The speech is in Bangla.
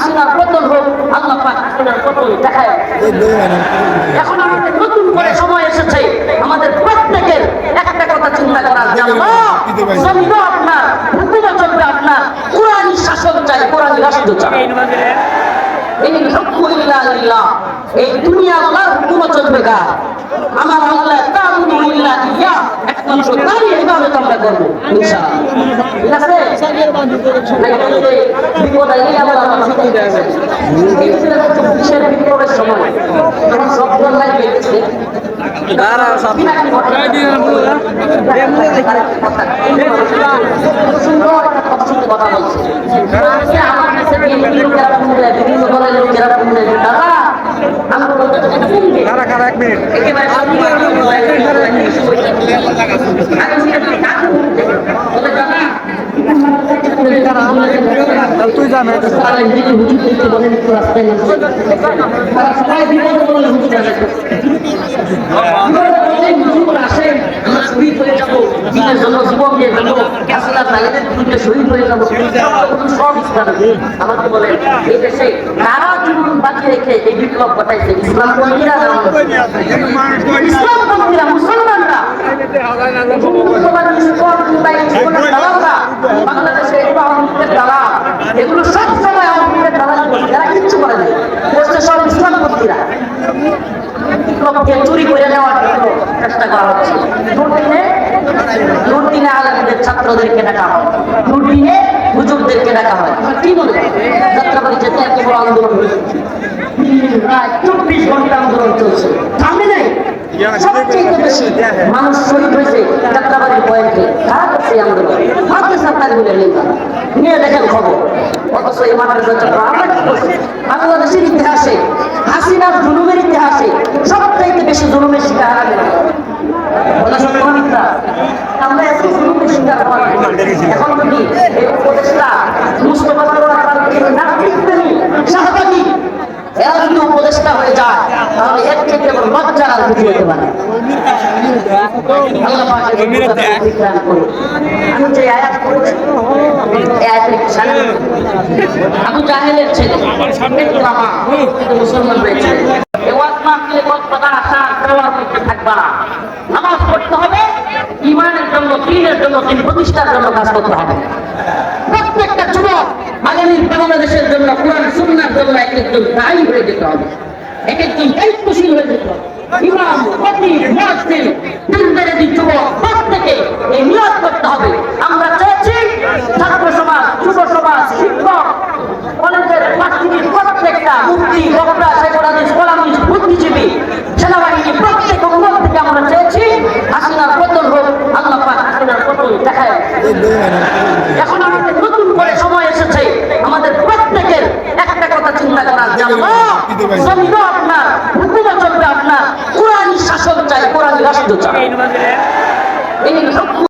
হাসিনার পতন হোক আল্লাহ পাক হাসিনার পতন দেখায়। এখন আমাদের নতুন করে সময় এসেছে। আমাদের প্রত্যেকের একটা কথা চিন্তা করার যে আল্লাহ আপনার হুকুমও চলবে আপনার কোরআনই শাসন চাই কোরআনই রাষ্ট্র চাই। এই হুকুম ইল্লা এই দুনিয়া আল্লাহর হুকুমও চলবে কার আমার আল্লাহ তাআবুদু ইয়া একমাত্র তারই ইবাদত আমরা করব ইনশাআল্লাহ। ঠিক আছে? নাকি এই যে বিপদ আইলে আমরা আল্লাহ হুকুম এই যে চব্বিশের সময়। যখন সব জল্লাই বেড়েছে সুন্দর একটা কথা কথা বলছে। আমার কাছে বিভিন্ন দাদা, তুই জানো আসেন, আমরা শহীদ হয়ে যাব, দিনের জন্য আমাকে বলেন, এই দেশে কারা জীবন বাকি রেখে এই বিপ্লব ঘটাইছে? ইসলামপন্থীরা, মুসলমানরা। মুসলমান এগুলো সব সময় আওয়ামী দালাল চুরি করে নেওয়ার জন্য চেষ্টা হচ্ছে দুর্দিনে দুর্দিনে আলমীদের ছাত্রদেরকে ডাকা হয় দুর্দিনে হুজুরদেরকে ডাকা হয় কি বলে যাত্রাবাড়ি যেতে এত বড় আন্দোলন হয়েছে চব্বিশ ঘণ্টা আন্দোলন চলছে। সবচেয়ে বেশি মানুষ শহীদ হয়েছে যাত্রাবাড়ির পয়েন্টে কারা করছে আন্দোলন। মাদ্রাসা আপনার বলে নিয়ে নিয়ে দেখেন খবর। অথচ এই মাদ্রাসা চক্র আমরা কি করছি বাংলাদেশের ইতিহাসে হাসিনার জুলুমের ইতিহাসে সবচাইতে বেশি জুলুমের শিকার আমরা এত জুলুমের শিকার এখন আবু জন্য প্রতিষ্ঠার প্রত্যেকটা যুবক আগামীর বাংলাদেশের জন্য কোরআন সুন্নার জন্য এক একজন দায়ী হয়ে যেতে হবে। এক একজন দায়িত্বশীল হয়ে যেতে হবে। ইমাম খতিব মুয়াজ্জিন দিনদারি যুবক, প্রত্যেকে এই নিয়ত করতে হবে। আমরা চেয়েছি ছাত্র সমাজ, যুব সমাজ, শিক্ষক, কলেজের মাস্টারের প্রত্যেকটা মুক্তি বক্তা হাদিস কলামিস্ট বুদ্ধিজীবী সেনাবাহিনী প্রত্যেক অঙ্গন থেকে আমরা চেয়েছি হাসিনার পতন হোক, আল্লাহ পাক হাসিনার পতন দেখায়। এখন আমাদের নতুন করে সময় এসেছে। আমাদের প্রত্যেকের একটা কথা চিন্তা করার যে আল্লাহ জমিও আপনার হুকুমও চলবে আপনার